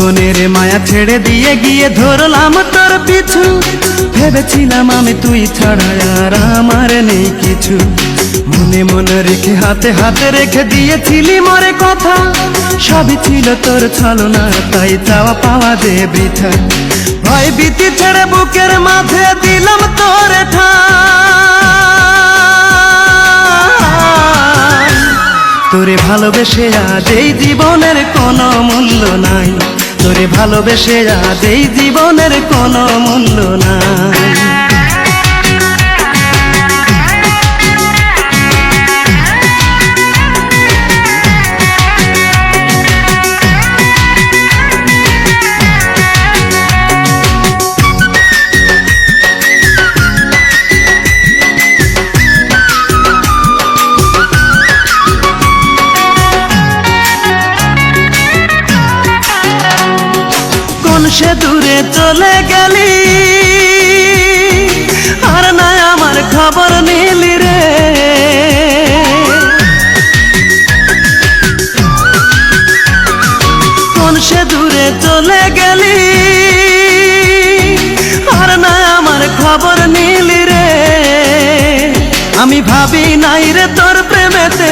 জীবনের মায়া ছেড়ে দিয়ে গিয়ে ধরলাম তোর পিছু। ভেবেছিলাম আমি তুই ছাড়া আর আমার নেই কিছু। মনে মনে রেখে, হাতে হাতে রেখে দিয়েছিলি মরে কথা। সবই ছিল তোর ছলনা, তাই চাওয়া পাওয়া যে বৃথা। ভয় ভীতি ছেড়ে বুকের মাঝে দিলাম তোর তোরে ভালোবেসে আজ এই জীবনের কোনো মূল্য নাই। তোরে ভালোবেসে আজ এই জীবনের কোনো মূল্য নাই। চলে গেলি। আর না আমার খবর নিলি রে। কোন সে দূরে চলে গেলি? আর না আমার খবর নিলি রে। আমি ভাবি নাই রে তোর প্রেমেতে,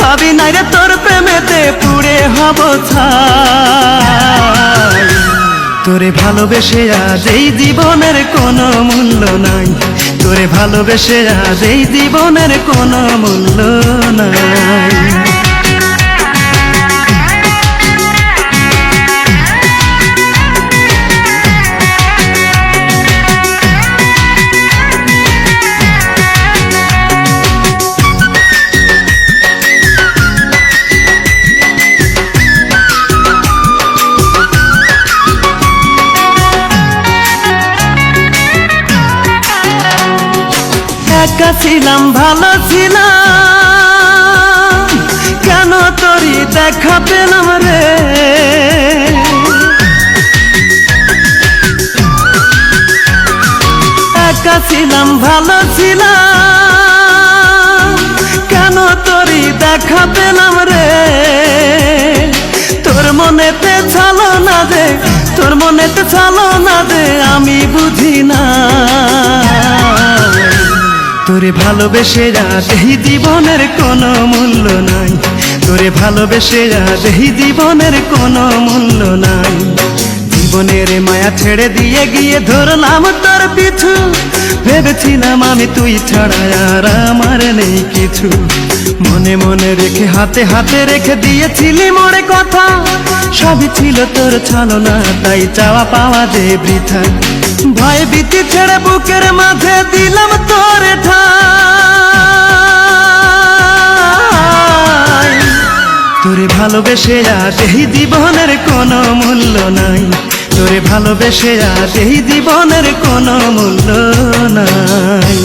ভাবি নাই রে তোর প্রেমেতে পুড়ে হব ছাই। তোরে ভালোবেসে আজ এই জীবনের কোনো মূল্য নাই। তোরে ভালোবেসে আজ এই জীবনের কোনো মূল্য নাই। একা ছিলাম, ভালো ছিলাম। কেন তোরই দেখা পেলাম রে? একা ছিলাম, ভালো ছিলাম। কেন তোরই দেখা পেলাম রে? তোর মনেতে ছালো না দে, তোর মনেতে ছালো না দে, আমি বুঝি না। তোরে ভালোবেসে যা এই জীবনের কোনো মূল্য নাই। তোরে ভালোবেসে যা এই জীবনের কোনো মূল্য নাই। জীবনের মায়া ছেড়ে দিয়ে গিয়ে ধরলাম তোর পিছু। ভেবেছিলাম আমি তুই ছাড়া আর আমার নেই কিছু। মনে মনে রেখে, হাতে হাতে রেখে দিয়েছিলি মোড়ে কথা। সবই ছিল তোর ছলনা, তাই চাওয়া পাওয়া যে বৃথা। ভয় ভীতি ছেড়ে বুকের মাঝে দিলাম তোর তোরে ভালোবেসে আজ এই জীবনের কোনো মূল্য নাই। তোরে ভালোবেসে আজ এই জীবনের কোনো মূল্য নাই।